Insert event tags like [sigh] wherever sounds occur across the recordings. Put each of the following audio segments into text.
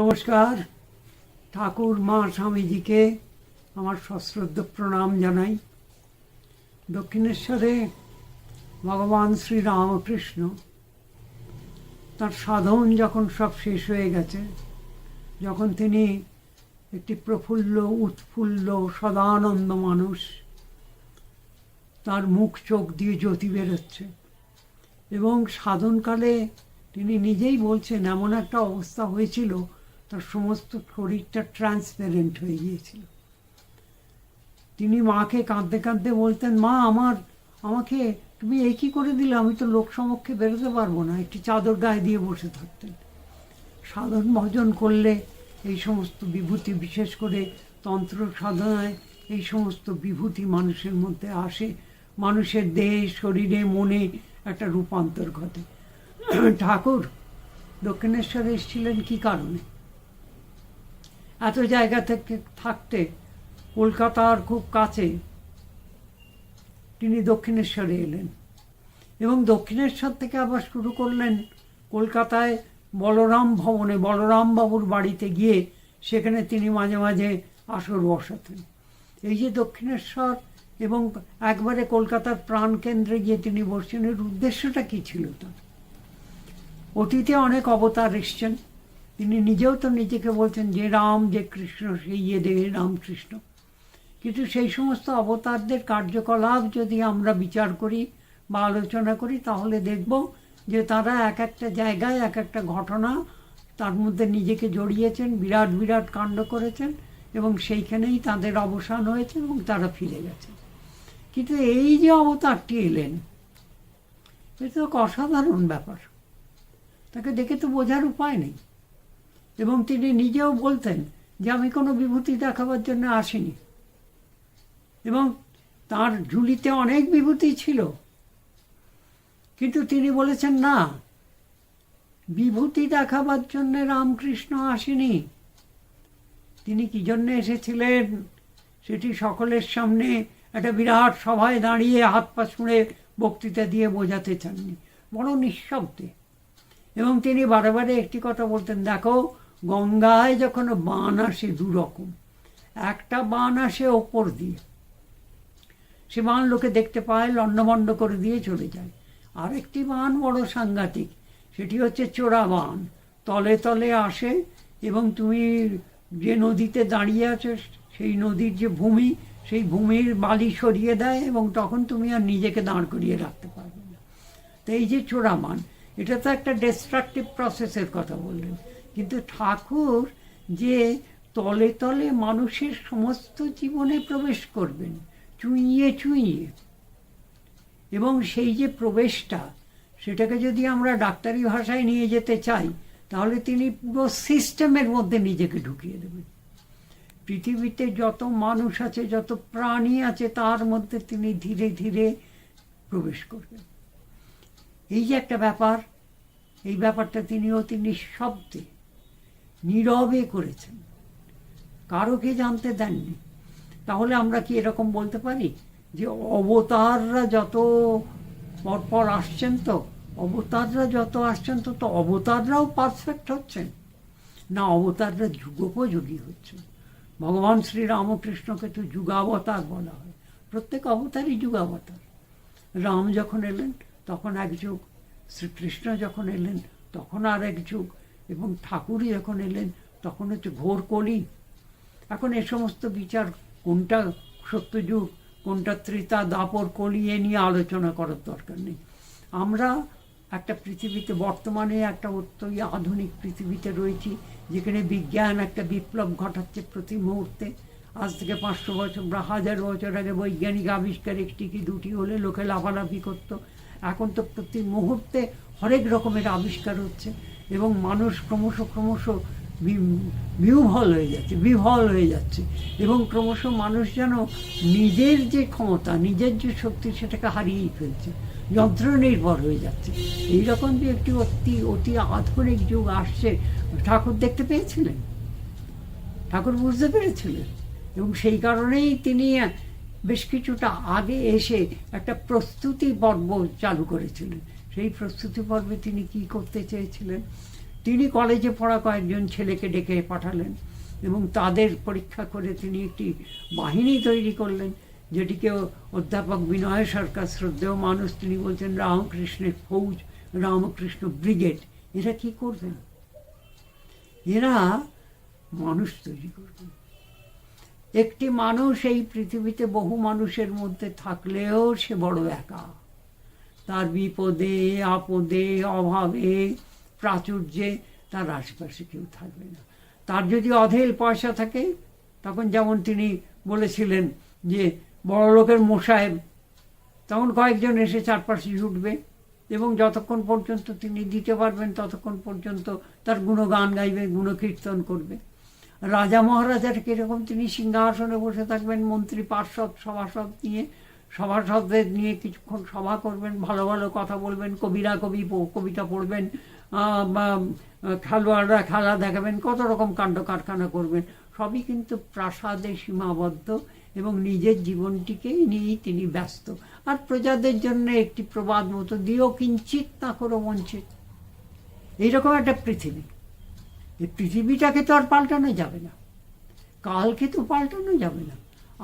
নমস্কার। ঠাকুর, মা, স্বামীজিকে আমার সশ্রদ্ধ প্রণাম জানাই। দক্ষিণেশ্বরে ভগবান শ্রী রামকৃষ্ণ তার সাধন যখন সব শেষ হয়ে গেছে, যখন তিনি একটি প্রফুল্ল, উৎফুল্ল, সদানন্দ মানুষ তার মুখ, চোখ দিয়ে জ্যোতি বেরোচ্ছে এবং সাধনকালে তিনি নিজেই বলছেন, এমন একটা অবস্থা হয়েছিল তার সমস্ত শরীরটা ট্রান্সপারেন্ট হয়ে গিয়েছিল। তিনি মাকে কাঁদতে কাঁদতে বলতেন, মা, আমার, আমাকে তুমি কী করে দিলে? আমি তো লোক সমক্ষে বেরোতে পারব না। একটি চাদর গায়ে দিয়ে বসে থাকতেন। সাধন ভজন করলে এই সমস্ত বিভূতি, বিশেষ করে তন্ত্র সাধনায় এই সমস্ত বিভূতি মানুষের মধ্যে আসে। মানুষের দেহে, শরীরে, মনে একটা রূপান্তর ঘটে। ঠাকুর, দক্ষিণেশ্বরে এসেছিলেন কি কারণে? এত জায়গা থেকে থাকতে কলকাতার খুব কাছে তিনি দক্ষিণেশ্বরে এলেন। এবং দক্ষিণেশ্বর থেকে আবার শুরু করলেন কলকাতায় বলরাম ভবনে। বলরাম বাবুর বাড়িতে গিয়ে সেখানে তিনি মাঝে মাঝে আসর বসাতেন। এই যে দক্ষিণেশ্বর এবং একবারে কলকাতার প্রাণকেন্দ্রে গিয়ে তিনি বসছেন, এর উদ্দেশ্যটা কী ছিল তার? অতীতে অনেক অবতার এসছেন। তিনি নিজেও তো নিজেকে বলছেন যে রাম, যে কৃষ্ণ সেই ইয়ে দেহে রামকৃষ্ণ। কিন্তু সেই সমস্ত অবতারদের কার্যকলাপ যদি আমরা বিচার করি বা আলোচনা করি, তাহলে দেখব যে তারা এক একটা জায়গায় এক একটা ঘটনা তার মধ্যে নিজেকে জড়িয়েছেন, বিরাট বিরাট কাণ্ড করেছেন এবং সেইখানেই তাদের অবসান হয়েছে এবং তারা ফিরে গেছে। কিন্তু এই যে অবতারটি এলেন, এটা তো অসাধারণ ব্যাপার। তাকে দেখে তো বোঝার উপায় নেই। এবং তিনি নিজেও বলতেন যে আমি কোনো বিভূতি দেখাবার জন্য আসিনি। এবং তার ঝুলিতে অনেক বিভূতি ছিল। কিন্তু তিনি বলেছেন, না, বিভূতি দেখাবার জন্য রামকৃষ্ণ আসেনি। তিনি কি জন্য এসেছিলেন? সেটি সকলের সামনে একটা বিরাট সভায় দাঁড়িয়ে হাত পা ছুঁড়ে বক্তৃতা দিয়ে বোঝাতে চাননি। বড় নিঃশব্দে। এবং তিনি বারে বারে একটি কথা বলতেন, দেখো গঙ্গায় যখন বান আসে দুরকম, একটা বান আসে ওপর দিয়ে। সে বান লোকে দেখতে পায়, লণ্ডভণ্ড করে দিয়ে চলে যায়। আরেকটি বান বড় সাংঘাতিক, সেটি হচ্ছে চোরা বান। তলে তলে আসে এবং তুমি যে নদীতে দাঁড়িয়ে আছো, সেই নদীর যে ভূমি, সেই ভূমির বালি সরিয়ে দেয় এবং তখন তুমি আর নিজেকে দাঁড় করিয়ে রাখতে পারবে না। তো এই যে চোরা মান এটা তো একটা ডিস্ট্রাকটিভ প্রসেসের কথা বললেন। কিন্তু ঠাকুর যে তলে তলে মানুষের সমস্ত জীবনে প্রবেশ করবেন, চুইয়ে চুইয়ে। এবং সেই যে প্রবেশটা, সেটাকে যদি আমরা ডাক্তারি ভাষায় নিয়ে যেতে চাই, তাহলে তিনি পুরো সিস্টেমের মধ্যে নিজেকে ঢুকিয়ে দেবেন। পৃথিবীতে যত মানুষ আছে, যত প্রাণী আছে, তার মধ্যে তিনি ধীরে ধীরে প্রবেশ করবেন। এই যে একটা ব্যাপার, এই ব্যাপারটা তিনি অতি নিঃশব্দে নীরবে করেছেন। কারোকে জানতে দেননি। তাহলে আমরা কি এরকম বলতে পারি যে অবতাররা যত পরপর আসছেন তো, অবতাররা যত আসছেন তো অবতাররাও পারফেক্ট হচ্ছেন। না, অবতাররা যুগোপযোগী হচ্ছেন। ভগবান শ্রী রামকৃষ্ণকে তো যুগাবতার বলা হয়। প্রত্যেক অবতারই যুগাবতার। রাম যখন এলেন, তখন এক যুগ, শ্রীকৃষ্ণ যখন এলেন, তখন আর এক যুগ। এবং ঠাকুরই যখন এলেন, তখন হচ্ছে ঘোর কলি। এখন এ সমস্ত বিচার কোনটা সত্যযুগ, কোনটা ত্রিতা, দাপর কলি, এ নিয়ে আলোচনা করার দরকার নেই। আমরা একটা পৃথিবীতে, বর্তমানে একটা অত্যই আধুনিক পৃথিবীতে রয়েছি, যেখানে বিজ্ঞান একটা বিপ্লব ঘটাচ্ছে প্রতি মুহূর্তে। আজ থেকে পাঁচশো বছর, বা হাজার বছর আগে বৈজ্ঞানিক আবিষ্কার একটি কি দুটি হলে লোকে লাফালাফি করতো। এখন তো প্রতি মুহূর্তে হরেক রকমের আবিষ্কার হচ্ছে। এবং মানুষ ক্রমশ ক্রমশ বিহ্বল হয়ে যাচ্ছে বিহল হয়ে যাচ্ছে। এবং ক্রমশ মানুষ যেন নিজের যে ক্ষমতা, নিজের যে শক্তি, সেটাকে হারিয়েই ফেলছে যন্ত্র নির্ভর হয়ে যাচ্ছে। এইরকম যে একটি অতি অতি আধুনিক যুগ আসছে, ঠাকুর দেখতে পেয়েছিলেন? ঠাকুর বুঝতে পেরেছিলেন? এবং সেই কারণেই তিনি বেশ কিছুটা আগে এসে একটা প্রস্তুতি পর্ব চালু করেছিলেন। সেই প্রস্তুতি পর্বে তিনি কি করতে চেয়েছিলেন? তিনি কলেজে পড়া কয়েকজন ছেলেকে ডেকে পাঠালেন এবং তাদের পরীক্ষা করে তিনি একটি বাহিনী তৈরি করলেন, যেটিকে অধ্যাপক বিনয় সরকার, শ্রদ্ধেয় মানুষ, তিনি বলছেন রামকৃষ্ণের ফৌজ, রামকৃষ্ণ ব্রিগেড। এরা কি করবেন? এরা মানুষ তৈরি করবেন। একটি মানুষ এই পৃথিবীতে বহু মানুষের মধ্যে থাকলেও সে বড় একা। তার বিপদে, আপদে, অভাবে, প্রাচুর্যে তার আশেপাশে কেউ থাকবে না। তার যদি অধেল পয়সা থাকে, তখন যেমন তিনি বলেছিলেন যে, বড় লোকের মোসাহেব তখন কয়েকজন এসে চারপাশে জুটবে এবং যতক্ষণ পর্যন্ত তিনি দিতে পারবেন, ততক্ষণ পর্যন্ত তার গুণগান গাইবে, গুণকীর্তন করবে। রাজা মহারাজার কীরকম তিনি সিংহাসনে বসে থাকবেন, মন্ত্রী পার্ষদ সভাসদ নিয়ে সভাসদদের নিয়ে কিছুক্ষণ সভা করবেন, ভালো ভালো কথা বলবেন, কবিরা কবি কবিতা পড়বেন বা, খেলোয়াড়রা খেলা দেখাবেন, কত রকম কাণ্ড কারখানা করবেন, সবই কিন্তু প্রাসাদে সীমাবদ্ধ এবং নিজের জীবনটিকে নিয়েই তিনি ব্যস্ত। আর প্রজাদের জন্য একটি প্রবাদ মতো, দিও কিঞ্চিত না করো বঞ্চিত এইরকম একটা পৃথিবী। এই পৃথিবীটাকে তো আর পাল্টানো যাবে না। কালকে তো পাল্টানো যাবে না।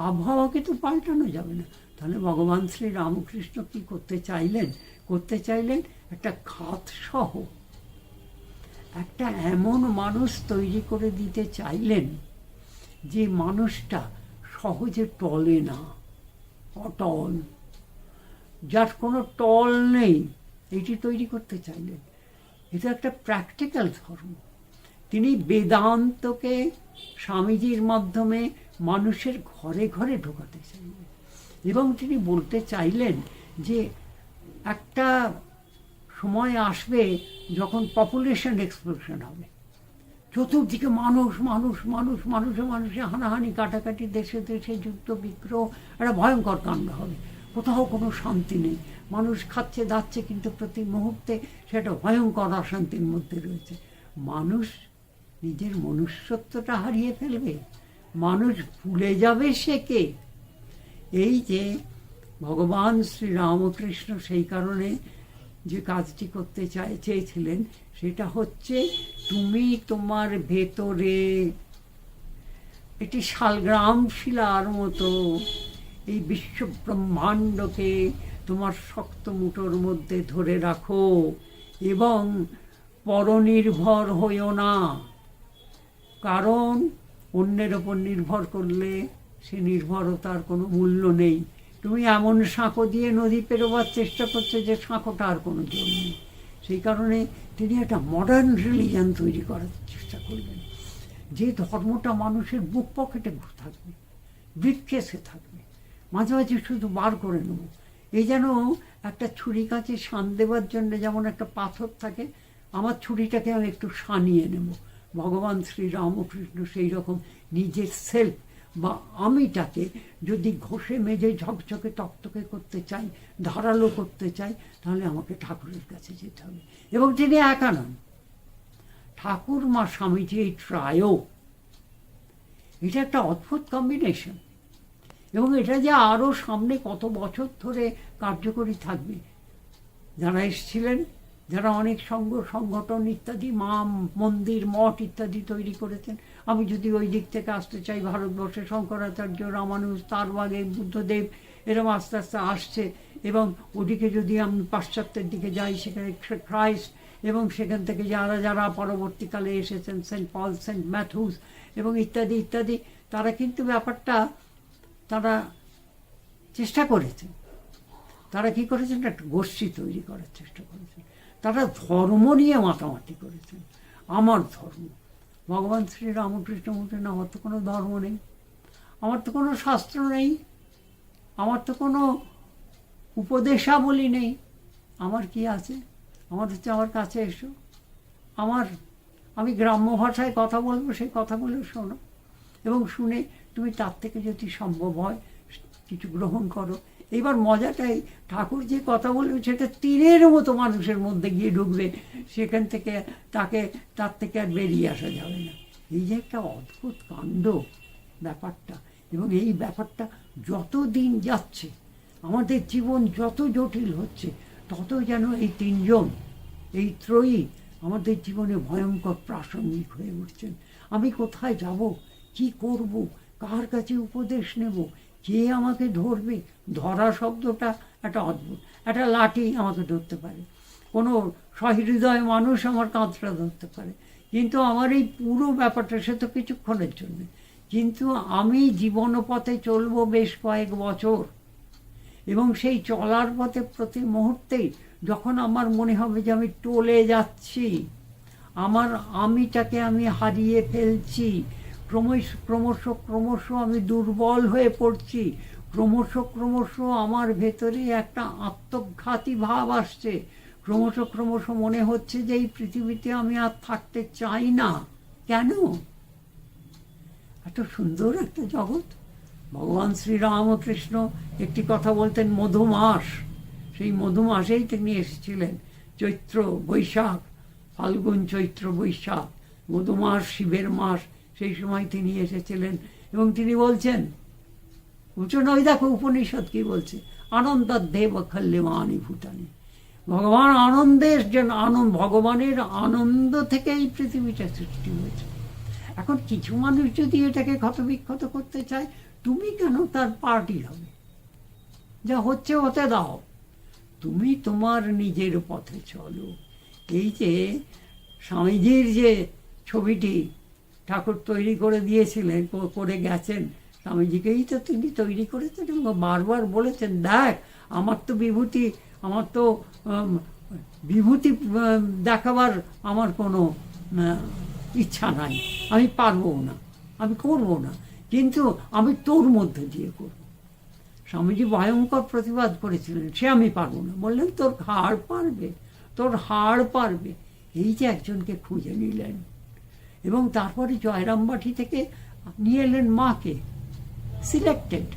আবহাওয়াকে তো পাল্টানো যাবে না। তাহলে ভগবান শ্রী রামকৃষ্ণ কি করতে চাইলেন? করতে চাইলেন একটা খাত সহ। একটা এমন মানুষ তৈরি করে দিতে চাইলেন যে মানুষটা সহজে টলে না, অটল। যার কোনো টল নেই, এটি তৈরি করতে চাইলেন। এটা একটা প্র্যাকটিক্যাল ধর্ম। তিনি বেদান্তকে স্বামীজির মাধ্যমে মানুষের ঘরে ঘরে ঢোকাতে চাইলেন। এবং তিনি বলতে চাইলেন যে একটা সময় আসবে যখন পপুলেশন এক্সপ্লোশন হবে। চতুর্দিকে মানুষ মানুষ মানুষ, মানুষে মানুষে হানাহানি, কাটাকাটি, দেশে দেশে যুদ্ধ, বিগ্রহ, একটা ভয়ঙ্কর কাণ্ড হবে। কোথাও কোনো শান্তি নেই। মানুষ খাচ্ছে, দাচ্ছে, কিন্তু প্রতি মুহূর্তে সেটা ভয়ঙ্কর অশান্তির মধ্যে রয়েছে। মানুষ নিজের মনুষ্যত্বটা হারিয়ে ফেলবে। মানুষ ভুলে যাবে সে কে? এই যে ভগবান শ্রী রামকৃষ্ণ সেই কারণে যে কাজটি করতে চাই চেয়েছিলেন, সেটা হচ্ছে তুমি তোমার ভেতরে এটি শালগ্রাম শিলার মতো এই বিশ্ব ব্রহ্মাণ্ডকে তোমার শক্ত মুঠোর মধ্যে ধরে রাখো এবং পরনির্ভর হইও না। কারণ অন্যের ওপর নির্ভর করলে সে নির্ভরতার কোনো মূল্য নেই। তুমি এমন সাঁকো দিয়ে নদী পেরোবার চেষ্টা করছ যে সাঁকোটা আর কোনো জোর নেই। সেই কারণে তিনি একটা মডার্ন রিলিজন তৈরি করার চেষ্টা করবেন। যে ধর্মটা মানুষের বুক পকেটে থাকবে ব্রিফকেসে থাকবে। মাঝে মাঝে শুধু বার করে নেব। এই যেন একটা ছুরি কাছে শান দেওয়ার জন্য যেমন একটা পাথর থাকে, আমার ছুরিটাকে আমি একটু সানিয়ে নেব। ভগবান শ্রী রামকৃষ্ণ সেই রকম নিজের সেলফ বা আমিটাকে যদি ঘষে মেজে ঝকঝকে তক্তকে করতে চাই, ধারালো করতে চাই, তাহলে আমাকে ঠাকুরের কাছে যেতে হবে। এবং তিনি একা নন। ঠাকুর মা স্বামীজি এই ট্রায়ও এটা একটা অদ্ভুত কম্বিনেশন এবং এটা যে আরও সামনে কত বছর ধরে কার্যকরী থাকবে, যারা এসেছিলেন যারা অনেক সংঘ সংগঠন ইত্যাদি, মা, মন্দির, মঠ ইত্যাদি তৈরি করেছেন। আমি যদি ওই দিক থেকে আসতে চাই, ভারতবর্ষে শঙ্করাচার্য, রামানুজ তারবাগে বুদ্ধদেব এরকম আস্তে আস্তে আসছে এবং ওদিকে যদি আমি পাশ্চাত্যের দিকে যাই, সেখানে ক্রাইস্ট এবং সেখান থেকে যারা যারা পরবর্তীকালে এসেছেন, সেন্ট পল, সেন্ট ম্যাথুস এবং ইত্যাদি ইত্যাদি, তারা কিন্তু ব্যাপারটা তারা চেষ্টা করেছেন। তারা কি করেছেন? একটা গোষ্ঠী তৈরি করার চেষ্টা করেছেন। তারা ধর্ম নিয়ে মাতামাতি করেছেন। আমার ধর্ম। ভগবান শ্রী রামকৃষ্ণ বলছেন আমার তো কোনো ধর্ম নেই। আমার তো কোনো শাস্ত্র নেই। আমার তো কোনো উপদেশাবলী নেই। আমার কি আছে? আমার হচ্ছে আমার কাছে এসো। আমার, আমি গ্রাম্য ভাষায় কথা বলব, সেই কথাগুলো শোনো। এবং শুনে তুমি তার থেকে যদি সম্ভব হয়, কিছু গ্রহণ করো। এবার মজাটাই, ঠাকুর যে কথা বলবে সেটা তীরের মতো মানুষের মধ্যে গিয়ে ঢুকবে, সেখান থেকে তাকে, তার থেকে আর বেরিয়ে আসা যাবে না। এই যে একটা অদ্ভুত কাণ্ড ব্যাপারটা, এবং এই ব্যাপারটা যত দিন যাচ্ছে, আমাদের জীবন যত জটিল হচ্ছে, তত যেন এই তিনজন, এই ত্রয়ী আমাদের জীবনে ভয়ঙ্কর প্রাসঙ্গিক হয়ে উঠছেন। আমি কোথায় যাব? কি করব? কার কাছে উপদেশ নেব? কে আমাকে ধরবে? ধরা শব্দটা একটা অদ্ভুত, একটা লাঠি আমাকে ধরতে পারে। কোনো সহৃদয় মানুষ আমার কাঁধটা ধরতে পারে। কিন্তু আমার এই পুরো ব্যাপারটা সে তো কিছুক্ষণের জন্য। কিন্তু আমি জীবন পথে চলবো বেশ কয়েক বছর। এবং সেই চলার পথে প্রতি মুহূর্তেই যখন আমার মনে হবে যে আমি টলে যাচ্ছি, আমার আমিটাকে আমি হারিয়ে ফেলছি ক্রমশ ক্রমশ ক্রমশ আমি দুর্বল হয়ে পড়ছি। ক্রমশ ক্রমশ আমার ভেতরে একটা আত্মঘাতী ভাব আসছে। ক্রমশ ক্রমশ মনে হচ্ছে যে এই পৃথিবীতে আমি আর থাকতে চাই না। কেন? এত সুন্দর একটা জগৎ। ভগবান শ্রীরামকৃষ্ণ একটি কথা বলতেন মধুমাস। সেই মধুমাসেই তিনি এসেছিলেন। চৈত্র বৈশাখ, ফাল্গুন চৈত্র বৈশাখ, মধুমাস, শিবের মাস সেই সময় তিনি এসেছিলেন এবং তিনি বলছেন উঠুন ওই দেখো উপনিষদ কি বলছে? আনন্দ দেব খল্লিমানি ভূটানি ভগবান আনন্দের জন্য আনন্দ, ভগবানের আনন্দ থেকে এই পৃথিবীটা সৃষ্টি হয়েছে। এখন কিছু মানুষ যদি এটাকে ক্ষতবিক্ষত করতে চায়, তুমি কেন তার পার্টি হবে? যা হচ্ছে হতে দাও। তুমি তোমার নিজের পথে চলো। এই যে স্বামীজির যে ছবিটি ঠাকুর তৈরি করে দিয়েছিলেন করে গেছেন। স্বামীজিকেই তো তিনি তৈরি করেছেন এবং বারবার বলেছেন, দেখ, আমার তো বিভূতি, আমার তো বিভূতি দেখাবার আমার কোনো ইচ্ছা নাই। আমি পারব না, আমি করব না, কিন্তু আমি তোর মধ্যে দিয়ে করব। স্বামীজি ভয়ঙ্কর প্রতিবাদ করেছিলেন, সে আমি পারব না। বললেন, তোর হাড় পারবে, তোর হাড় পারবে। এই যে একজনকে খুঁজে নিলেন। এবং তারপরে জয়রামবাটি থেকে নিয়ে এলেন মাকে সিলেক্টেড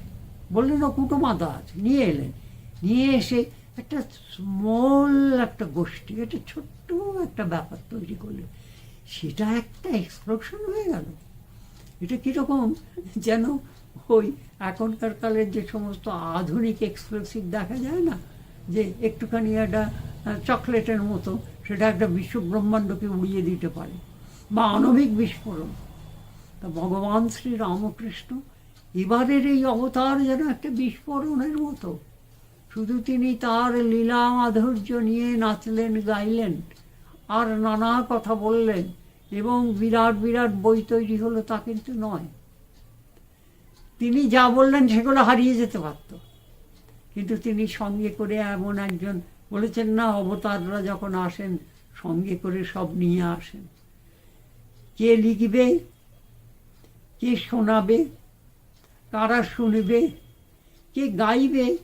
বললেন, ও কুটুমাদা আছে, নিয়ে এলেন। নিয়ে এসে একটা স্মল একটা গোষ্ঠী, একটা ছোট্ট একটা ব্যাপার তৈরি করলেন। সেটা একটা এক্সপ্লোশন হয়ে গেল। এটা কীরকম যেন ওই এখনকার কালের যে সমস্ত আধুনিক এক্সপ্রেসিভ দেখা যায় না, যে একটুখানি একটা চকলেটের মতো, সেটা একটা বিশ্বব্রহ্মাণ্ডকে উড়িয়ে দিতে পারে। বা আণবিক বিস্ফোরণ। তা ভগবান শ্রী রামকৃষ্ণ এবারের এই অবতার যেন একটা বিস্ফোরণের মতো। শুধু তিনি তার লীলা মাধুর্য নিয়ে নাচলেন, গাইলেন, আর নানা কথা বললেন এবং বিরাট বিরাট বই তৈরি হলো তা কিন্তু নয়। তিনি যা বললেন সেগুলো হারিয়ে যেতে পারত। কিন্তু তিনি সঙ্গে করে এমন একজন বলেছেন, না, অবতাররা যখন আসেন সঙ্গে করে সব নিয়ে আসেন। কে লিখবে? কে শোনাবে? কারা শুনবে? কে গাইবে?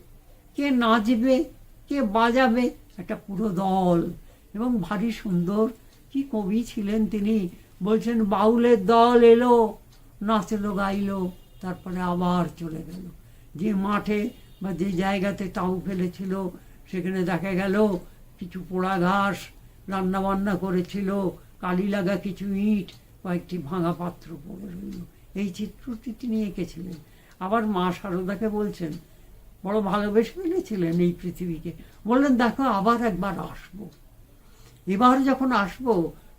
কে নাচবে? কে বাজাবে? একটা পুরো দল। এবং ভারী সুন্দর কি কবি ছিলেন তিনি। বলছেন, বাউলের দল এলো, নাচলো, গাইলো, তারপরে আবার চলে গেল। যে মাঠে বা যে জায়গাতে তাউ ফেলেছিল, সেখানে দেখা গেল, কিছু পোড়া ঘাস রান্না বান্না করেছিল কালি লাগা কিছু ইট কয়েকটি ভাঙা পাত্র পড়ে রইল। এই চিত্রটি তিনি এঁকেছিলেন আবার মা শারদাকে বলছেন, বড় ভালোবেসে ফেলেছিলেন এই পৃথিবীকে। বললেন, দেখো, আবার একবার আসব। এবার যখন আসব,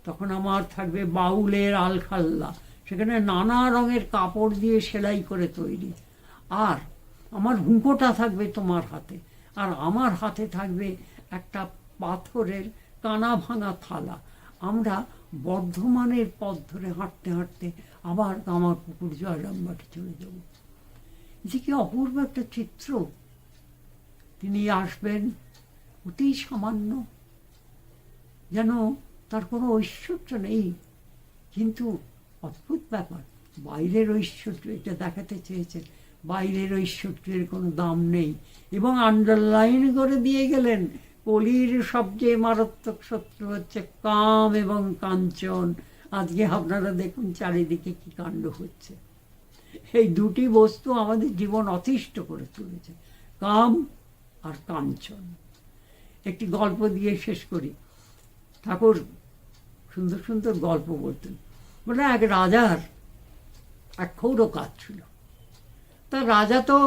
তখন আমার থাকবে বাউলের আলখাল্লা, সেখানে নানা রঙের কাপড় দিয়ে সেলাই করে তৈরি। আর আমার হুঁকোটা থাকবে তোমার হাতে, আর আমার হাতে থাকবে একটা পাথরের কানা ভাঙা থালা। আমরা বর্ধমানের পথ ধরে হাঁটতে হাঁটতে আবার আমার পুকুর জয়রামবাটি চলে যাব। যে কি অপূর্ব একটা চিত্র। তিনি আসবেন অতি সামান্য। যেন তার কোনো ঐশ্বর্য নেই। কিন্তু অদ্ভুত ব্যাপার, বাইরের ঐশ্বর্য এটা দেখাতে চেয়েছেন। বাইরের ঐশ্বর্যের কোনো দাম নেই। এবং আন্ডারলাইন করে দিয়ে গেলেন। কলির সবচেয়ে মারাত্মক শত্রু হচ্ছে কাম এবং কাঞ্চন। আজকে আপনারা দেখুন চারিদিকে কি কাণ্ড হচ্ছে। এই দুটি বস্তু আমাদের জীবন অতিষ্ঠ করে তুলেছে, কাম আর কাঞ্চন। একটি গল্প দিয়ে শেষ করি। ঠাকুর, সুন্দর সুন্দর গল্প বলতেন। বলে এক রাজার এক ক্ষৌর কাজ ছিল। তা রাজা তো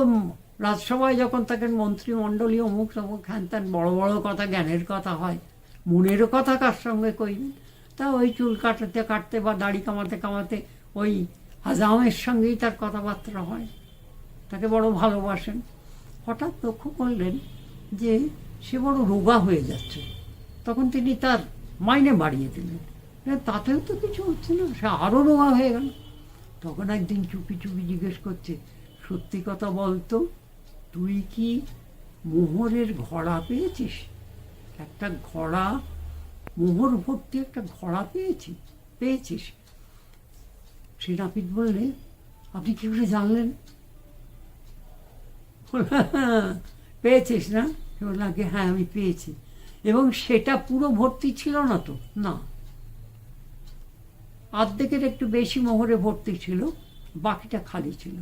রাজসভায় যখন থাকেন মন্ত্রীমণ্ডলী অমুক তমুক, হ্যান ত্যান, বড় বড় কথা, জ্ঞানের কথা হয় মনেরও কথা কার সঙ্গে কইবেন তা ওই চুল কাটাতে কাটতে বা দাড়ি কামাতে কামাতে ওই হাজামের সঙ্গেই তার কথাবার্তা হয়। তাকে বড় ভালোবাসেন। হঠাৎ লক্ষ্য করলেন যে সে বড় রোগা হয়ে যাচ্ছে। তখন তিনি তার মাইনে বাড়িয়ে দিলেন। তাতেও তো কিছু হচ্ছে না, সে আরও রোগা হয়ে গেল। তখন একদিন চুপি চুপি জিজ্ঞেস করছে, সত্যি কথা বলতো? তুই কি মোহরের ঘোড়া পেয়েছিস? একটা ঘোড়া মোহর ভর্তি একটা ঘোড়া পেয়েছি পেয়েছিস? শ্রী নাপিত বললে আপনি কি করে জানলেন? "হ্যাঁ, [laughs] পেয়েছিস না? সে বলল হ্যাঁ আমি পেয়েছি। এবং সেটা পুরো ভর্তি ছিল না তো? না। অর্ধেকের একটু বেশি মোহরে ভর্তি ছিল বাকিটা খালি ছিল।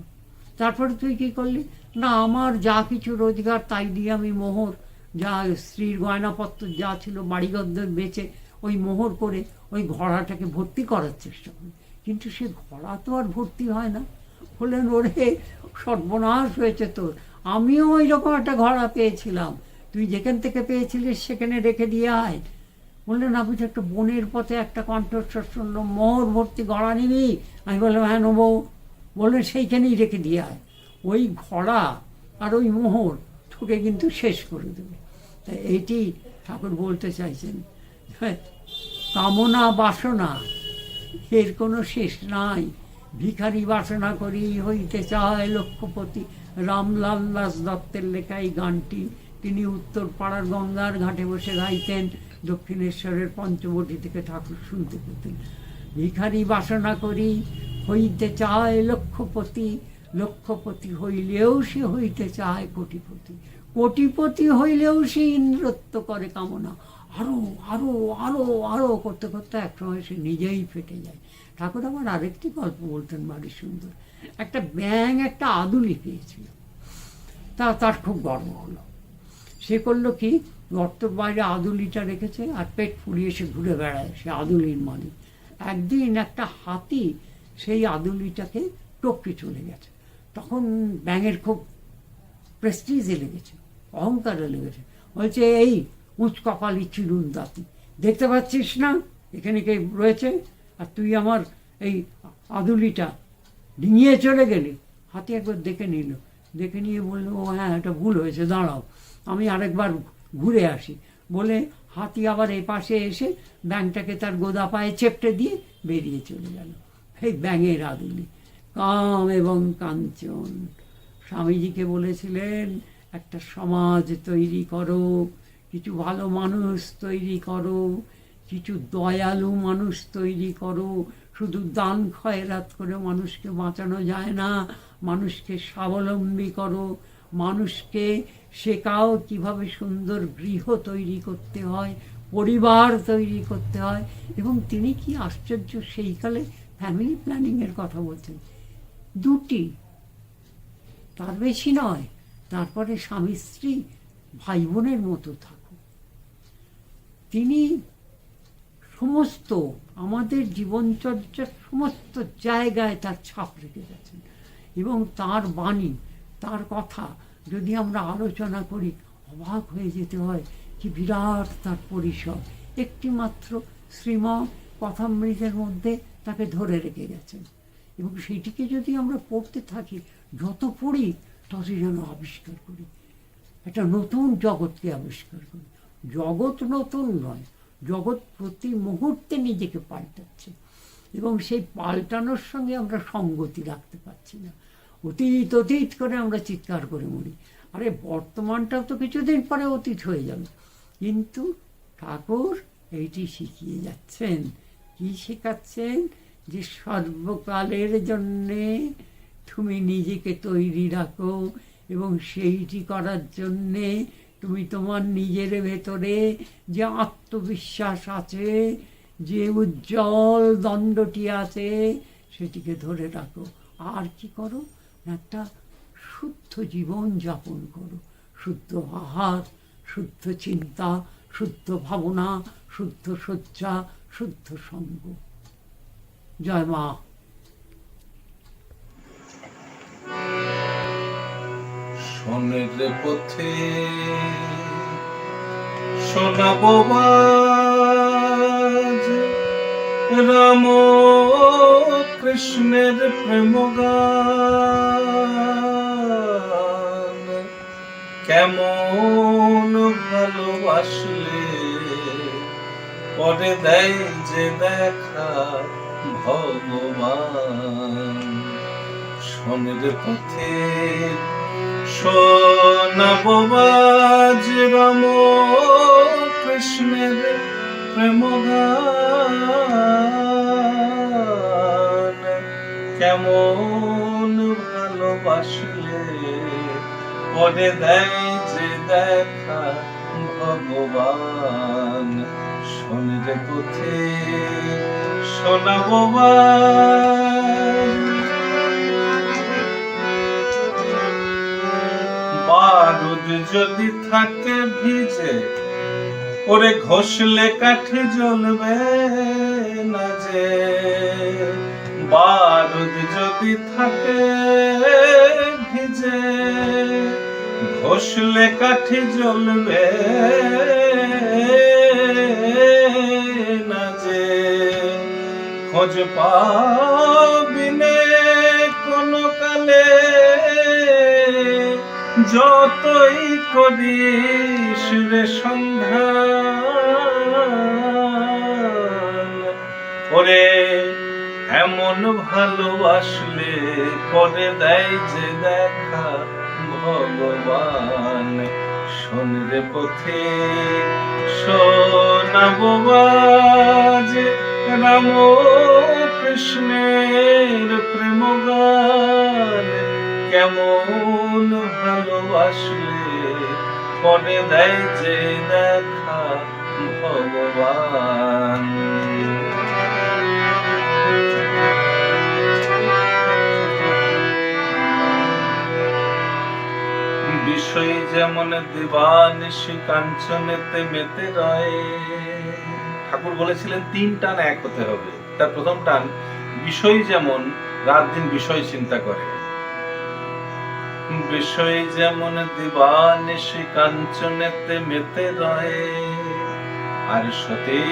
তারপরে তুই কি করলি? না, আমার যা কিছু রোজগার, তাই দিয়ে আমি মোহর, যা স্ত্রীর গয়নাপত্র যা ছিল বাড়িগদ্দের বেচে ওই মোহর করে ওই ঘোড়াটাকে ভর্তি করার চেষ্টা করি। কিন্তু সে ঘোড়া তো আর ভর্তি হয় না। বললেন, ওরে, সর্বনাশ হয়েছে তোর। আমিও ওই রকম একটা ঘোড়া পেয়েছিলাম। তুই যেখান থেকে পেয়েছিলিস, সেখানে রেখে দিয়ে আয়। বললেন আপনি তো একটা বনের পথে একটা কণ্ঠস্বর শুনলো মোহর ভর্তি গড়া নিবি? আমি বললাম হ্যাঁ নেব। বললেন, সেইখানেই রেখে দিয়ে আয়। ওই ঘোড়া আর ওই মোহর তোকে কিন্তু শেষ করে দেবে। তাই এইটি ঠাকুর বলতে চাইছেন হ্যাঁ, কামনা বাসনা এর কোনো শেষ নাই। ভিখারি বাসনা করি হইতে চায় লক্ষ্যপতি রামলাল দাস দত্তের লেখা এই গানটি। তিনি উত্তর পাড়ার গঙ্গার ঘাটে বসে গাইতেন দক্ষিণেশ্বরের পঞ্চবটি থেকে ঠাকুর শুনতে পেতেন। ভিখারি বাসনা করি হইতে চায় লক্ষ্যপতি লক্ষ্যপতি হইলেও সে হইতে চায় কোটিপতি। কোটিপতি হইলেও সে ইন্দ্রত্ব করে কামনা। আরও আরও আরও আরও করতে করতে একসময় সে নিজেই ফেটে যায়। ঠাকুর আমার আরেকটি গল্প বলতেন বাড়ি সুন্দর। একটা ব্যাং একটা আদুলি পেয়েছিল তা, তার খুব গর্ব হলো। সে করল কি? গর্তর বাইরে আদুলিটা রেখেছে আর পেট ফুলিয়ে সে ঘুরে বেড়ায় সে আদুলির মালিক একদিন একটা হাতি সেই আদুলিটাকে টপকে চলে গেছে। তখন ব্যাঙের খুব প্রেস্টিজে লেগেছে, অহংকারে লেগেছে। বলছে, এই উঁচ কপালি চিরুন দাঁতি, দেখতে পাচ্ছিস না? এখানে কে রয়েছে? আর তুই আমার এই আদুলিটা ডিঙিয়ে চলে গেলি? হাতি একবার দেখে নিল। দেখে নিয়ে বলল, ও হ্যাঁ এটা ভুল হয়েছে, দাঁড়াও, আমি আরেকবার ঘুরে আসি। বলে হাতি আবার এ পাশে এসে ব্যাংটাকে তার গোদা পায়ে চেপটে দিয়ে বেরিয়ে চলে গেল। এই ব্যাঙের আদুলি। কাম এবং কাঞ্চন। স্বামীজিকে বলেছিলেন, একটা সমাজ তৈরি করো, কিছু ভালো মানুষ তৈরি করো, কিছু দয়ালু মানুষ তৈরি করো। শুধু দান খয়রাত করে মানুষকে বাঁচানো যায় না, মানুষকে স্বাবলম্বী করো, মানুষকে শেখাও কীভাবে সুন্দর গৃহ তৈরি করতে হয়, পরিবার তৈরি করতে হয়। এবং তিনি কি আশ্চর্য সেইকালে ফ্যামিলি প্ল্যানিংয়ের কথা বলছেন। দুটি। তার বেশি নয়, তারপরে স্বামী স্ত্রী ভাই বোনের মতো থাকুক। তিনি সমস্ত আমাদের জীবনচর্যার সমস্ত জায়গায় তার ছাপ রেখে গেছেন এবং তার বাণী, তার কথা যদি আমরা আলোচনা করি, অবাক হয়ে যেতে হয় কি বিরাট তার পরিসর। একটিমাত্র শ্রীম কথামৃতের মধ্যে তাকে ধরে রেখে গেছেন। এবং সেইটিকে যদি আমরা পড়তে থাকি, যত পড়ি, ততই যেন আবিষ্কার করি। একটা নতুন জগৎকে আবিষ্কার করি। জগৎ নতুন নয়, জগৎ প্রতি মুহূর্তে নিজেকে পাল্টাচ্ছে এবং সেই পাল্টানোর সঙ্গে আমরা সঙ্গতি রাখতে পারছি না। অতীত অতীত করে আমরা চিৎকার করে মরি। আরে, বর্তমানটাও তো কিছুদিন পরে অতীত হয়ে যাবে। কিন্তু ঠাকুর এইটি শিখিয়ে যাচ্ছেন। কি শেখাচ্ছেন? যে সর্বকালের জন্যে তুমি নিজেকে তৈরি রাখো এবং সেইটি করার জন্যে তুমি তোমার নিজের ভেতরে যে আত্মবিশ্বাস আছে, যে উজ্জ্বল দণ্ডটি আছে, সেটিকে ধরে রাখো। আর কি করো? একটা শুদ্ধ জীবন যাপন করো। শুদ্ধ আহার, শুদ্ধ চিন্তা, শুদ্ধ ভাবনা, শুদ্ধ শয্যা, শুদ্ধ সঙ্গ। জয় মা সোনের পথে রাম কৃষ্ণের প্রেম গান কেমন ভালোবাসলে? পরে দেয় যে দেখা। ভগবান। শোনের পথে শোনাবাজ রাম কৃষ্ণের প্রেম কেমন ভালোবাসলে পরে দেয় যে দেখা ভগবান। শোনের পথে শোনাবো বারুদ যদি থাকে ভিজে, ওরে ঘষলে কাঠি জ্বলবে না যে। বারুদ যদি থাকে ভিজে, ঘষলে কাঠি জ্বলবে খোঁজ পাবিনে কোনো কালে। যতই করিস রে সন্ধান, ওরে এমন ভালোবাসলে করে দেয় যে দেখা ভগবান। শোন রে পথে শোনাবো বাজ রাম কৃষ্ণের প্রেম গান কেমন ভালোবাসলে? করে দেয় যে দেখা ভগবান। বিষয় যেমন দিবানিশি কাঞ্চনেতে মেতে রয় ঠাকুর বলেছিলেন, তিন টান এক হতে হবে। তার প্রথম টান, বিষয় যেমন, রাত দিন বিষয় চিন্তা করে। বিষয় যেমন দিবানিশি কাঞ্চনেতে মেতে রয়। আর সতী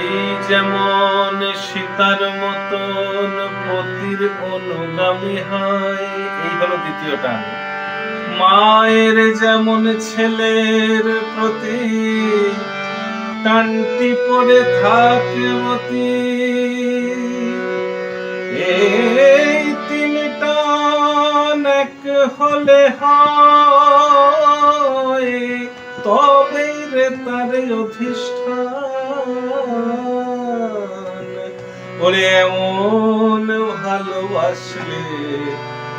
যেমন সীতার মতন পতির অনুগামী হয়। এই হলো দ্বিতীয় টান। মায়ের যেমন ছেলের প্রতি টানটি পরে থাকে মতি। এই তিন টান এক হলে তবে রে তার অধিষ্ঠান। ওরে এমন ভালোবাসলে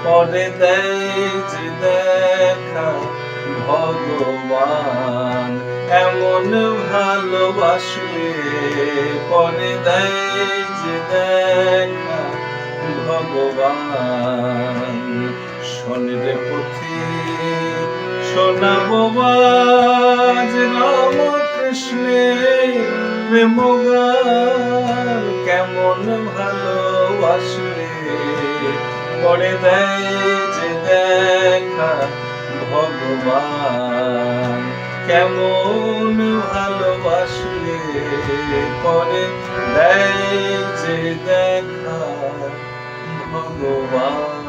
পরে দেয় যে দেখা ভগবান। এমন ভালোবাসলে পরে দেয় যে দেখা ভগবান। শনির পথে, শোনাবো বাজ রাম কৃষ্ণের প্রেম কেমন ভালোবাসলে করে দেয় যে দেখা ভগবান। কেমন ভালোবাসলে? পরে দেয় যে দেখা ভগবান।